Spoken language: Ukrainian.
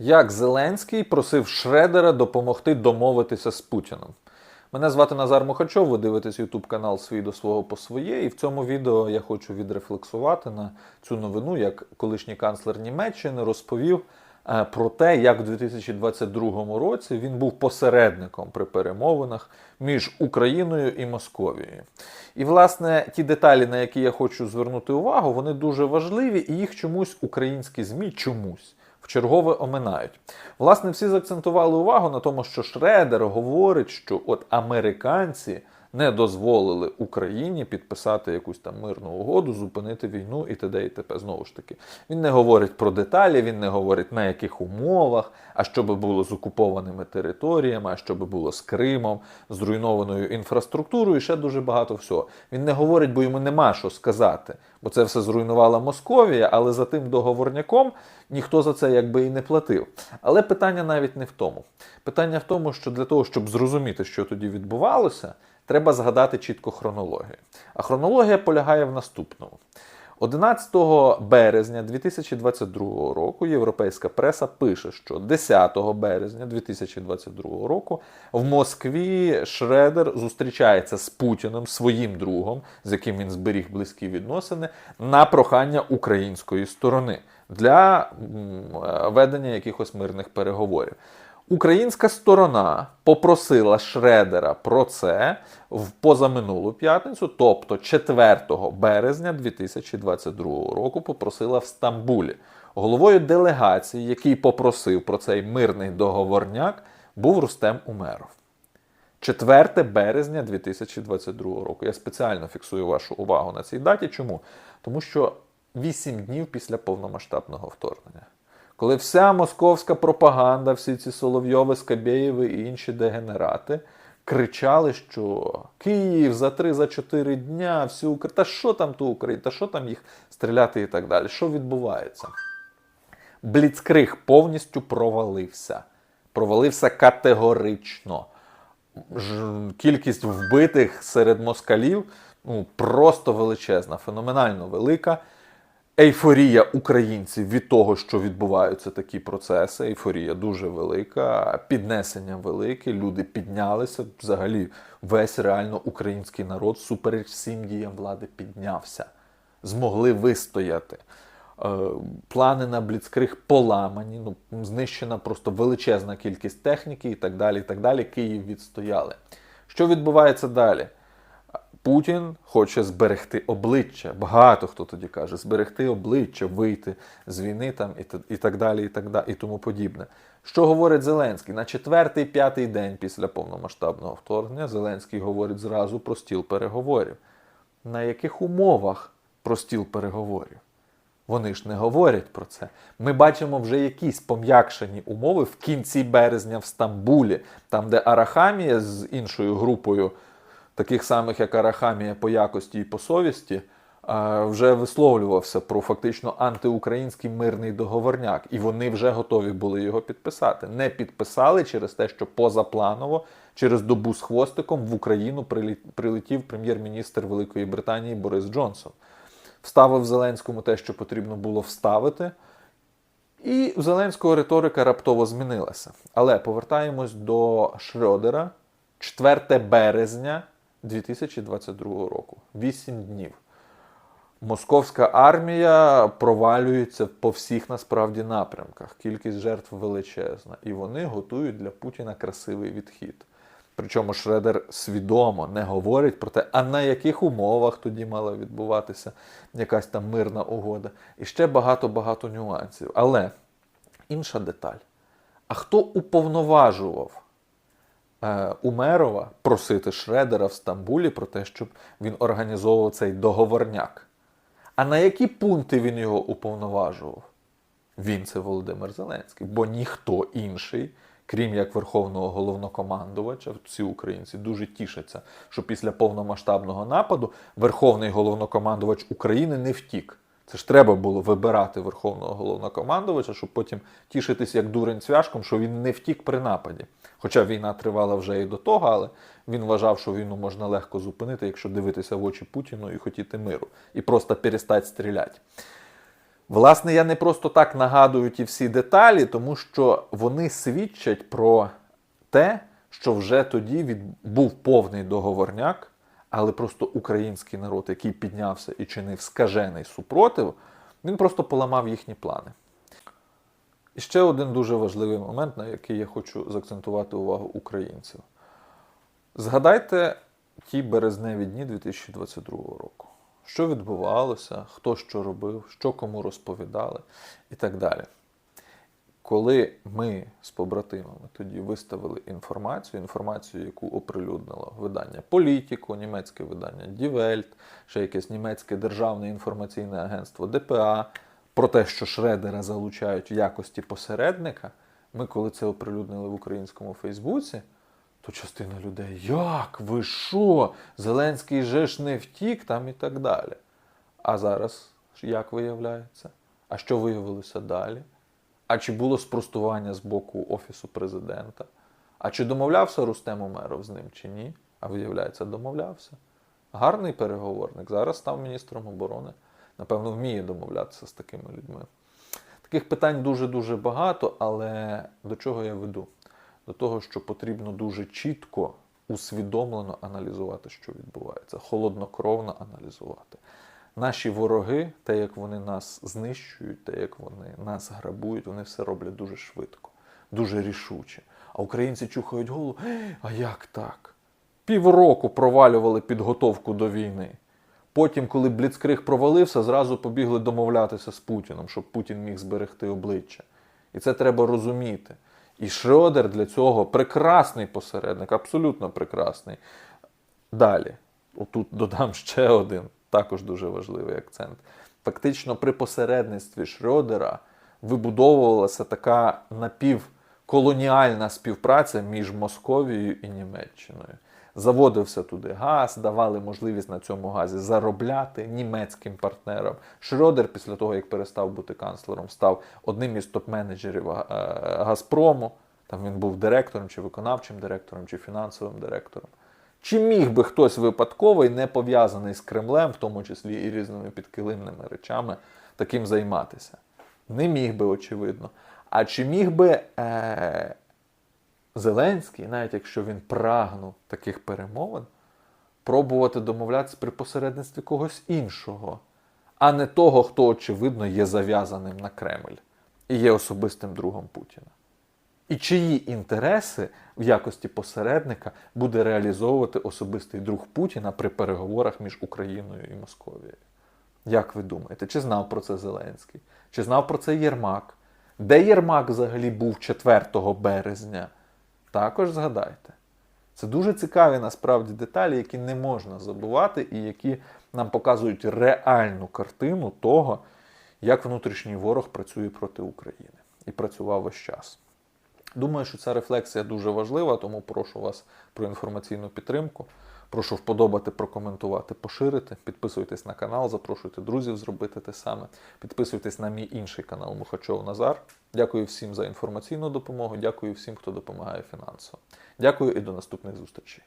Як Зеленський просив Шредера допомогти домовитися з Путіним. Мене звати Назар Мухачов, ви дивитесь YouTube канал Свій до свого по своє. І в цьому відео я хочу відрефлексувати на цю новину, як колишній канцлер Німеччини розповів е, про те, як у 2022 році він був посередником при перемовинах між Україною і Московією. І, власне, ті деталі, на які я хочу звернути увагу, вони дуже важливі, і їх чомусь українські ЗМІ чомусь вчергове оминають. Власне, всі заакцентували увагу на тому, що Шредер говорить, що от американці не дозволили Україні підписати якусь там мирну угоду, зупинити війну і т.д. і т.п. Знову ж таки, він не говорить про деталі, він не говорить на яких умовах, а що би було з окупованими територіями, а що би було з Кримом, зруйнованою інфраструктурою, і ще дуже багато всього. Він не говорить, бо йому нема що сказати, бо це все зруйнувала Московія, але за тим договорняком ніхто за це якби і не платив. Але питання навіть не в тому. Питання в тому, що для того, щоб зрозуміти, що тоді відбувалося, треба згадати чітко хронологію. А хронологія полягає в наступному. 11 березня 2022 року європейська преса пише, що 10 березня 2022 року в Москві Шредер зустрічається з Путіним, своїм другом, з яким він зберіг близькі відносини, на прохання української сторони для ведення якихось мирних переговорів. Українська сторона попросила Шредера про це в позаминулу п'ятницю, тобто 4 березня 2022 року, попросила в Стамбулі. Головою делегації, який попросив про цей мирний договорняк, був Рустем Умеров. 4 березня 2022 року. Я спеціально фіксую вашу увагу на цій даті. Чому? Тому що 8 днів після повномасштабного вторгнення коли вся московська пропаганда, всі ці Соловйови, Скабєєви і інші дегенерати кричали, що Київ за 3-4 дня, всю Україну, та що там ту Україну, та що там їх стріляти і так далі. Що відбувається? Бліцкриг повністю провалився. Провалився категорично. Кількість вбитих серед москалів ну, просто величезна, феноменально велика ейфорія українців від того, що відбуваються такі процеси. Ейфорія дуже велика, піднесення велике. Люди піднялися. Взагалі, весь реально український народ супереч всім діям влади піднявся, змогли вистояти. Е, плани на Бліцкриг поламані, ну знищена просто величезна кількість техніки і так далі. і так далі. Київ відстояли. Що відбувається далі? Путін хоче зберегти обличчя. Багато хто тоді каже, зберегти обличчя, вийти з війни там і так далі, і так далі, і тому подібне. Що говорить Зеленський? На четвертий-п'ятий день після повномасштабного вторгнення Зеленський говорить зразу про стіл переговорів. На яких умовах про стіл переговорів? Вони ж не говорять про це. Ми бачимо вже якісь пом'якшені умови в кінці березня в Стамбулі, там, де Арахамія з іншою групою таких самих, як Арахамія по якості і по совісті, вже висловлювався про фактично антиукраїнський мирний договорняк, і вони вже готові були його підписати. Не підписали через те, що позапланово, через добу з хвостиком в Україну прилетів прем'єр-міністр Великої Британії Борис Джонсон. Вставив Зеленському те, що потрібно було вставити. І у Зеленського риторика раптово змінилася. Але повертаємось до Шрёдера 4 березня 2022 року. 8 днів. Московська армія провалюється по всіх насправді напрямках. Кількість жертв величезна. І вони готують для Путіна красивий відхід. Причому Шредер свідомо не говорить про те, а на яких умовах тоді мала відбуватися якась там мирна угода. І ще багато-багато нюансів. Але інша деталь. А хто уповноважував Умерова просити Шредера в Стамбулі про те, щоб він організовував цей договорняк. А на які пункти він його уповноважував? Він це Володимир Зеленський, бо ніхто інший, крім як Верховного головнокомандувача, всі українці дуже тішаться, що після повномасштабного нападу Верховний головнокомандувач України не втік. Це ж треба було вибирати верховного головнокомандувача, щоб потім тішитись як дурень цвяшком, що він не втік при нападі. Хоча війна тривала вже і до того, але він вважав, що війну можна легко зупинити, якщо дивитися в очі Путіну і хотіти миру, і просто перестати стріляти. Власне, я не просто так нагадую ті всі деталі, тому що вони свідчать про те, що вже тоді був повний договорняк, але просто український народ, який піднявся і чинив скажений супротив, він просто поламав їхні плани. І ще один дуже важливий момент, на який я хочу заакцентувати увагу українців. Згадайте ті березневі дні 2022 року. Що відбувалося, хто що робив, що кому розповідали і так далі. Коли ми з побратимами тоді виставили інформацію, інформацію, яку оприлюднило видання Політіко, німецьке видання Welt, ще якесь німецьке державне інформаційне агентство ДПА, про те, що Шредера залучають в якості посередника, ми, коли це оприлюднили в українському Фейсбуці, то частина людей, як ви що? Зеленський же ж не втік там і так далі. А зараз як виявляється? А що виявилося далі? А чи було спростування з боку Офісу президента? А чи домовлявся Рустем Умеров з ним чи ні? А виявляється, домовлявся. Гарний переговорник. Зараз став міністром оборони. Напевно, вміє домовлятися з такими людьми. Таких питань дуже-дуже багато, але до чого я веду? До того, що потрібно дуже чітко, усвідомлено аналізувати, що відбувається, холоднокровно аналізувати. Наші вороги, те, як вони нас знищують, те, як вони нас грабують, вони все роблять дуже швидко, дуже рішуче. А українці чухають голову, «Е, а як так? Півроку провалювали підготовку до війни. Потім, коли Бліцкриг провалився, зразу побігли домовлятися з Путіном, щоб Путін міг зберегти обличчя. І це треба розуміти. І Шрёдер для цього прекрасний посередник, абсолютно прекрасний. Далі, отут додам ще один, також дуже важливий акцент. Фактично, при посередництві Шрёдера вибудовувалася така напівколоніальна співпраця між Московією і Німеччиною. Заводився туди газ, давали можливість на цьому газі заробляти німецьким партнерам. Шрёдер, після того, як перестав бути канцлером, став одним із топ-менеджерів е, Газпрому. Там він був директором, чи виконавчим директором, чи фінансовим директором. Чи міг би хтось випадковий, не пов'язаний з Кремлем, в тому числі і різними підкилимними речами, таким займатися? Не міг би, очевидно. А чи міг би е- Зеленський, навіть якщо він прагнув таких перемовин, пробувати домовлятися при посередництві когось іншого, а не того, хто, очевидно, є зав'язаним на Кремль і є особистим другом Путіна? І чиї інтереси в якості посередника буде реалізовувати особистий друг Путіна при переговорах між Україною і Московією? Як ви думаєте, чи знав про це Зеленський? Чи знав про це Єрмак? Де Єрмак взагалі був 4 березня? Також згадайте. Це дуже цікаві насправді деталі, які не можна забувати, і які нам показують реальну картину того, як внутрішній ворог працює проти України і працював весь час. Думаю, що ця рефлексія дуже важлива, тому прошу вас про інформаційну підтримку. Прошу вподобати, прокоментувати, поширити. Підписуйтесь на канал, запрошуйте друзів зробити те саме. Підписуйтесь на мій інший канал Мухачов Назар. Дякую всім за інформаційну допомогу. Дякую всім, хто допомагає фінансово. Дякую і до наступних зустрічей.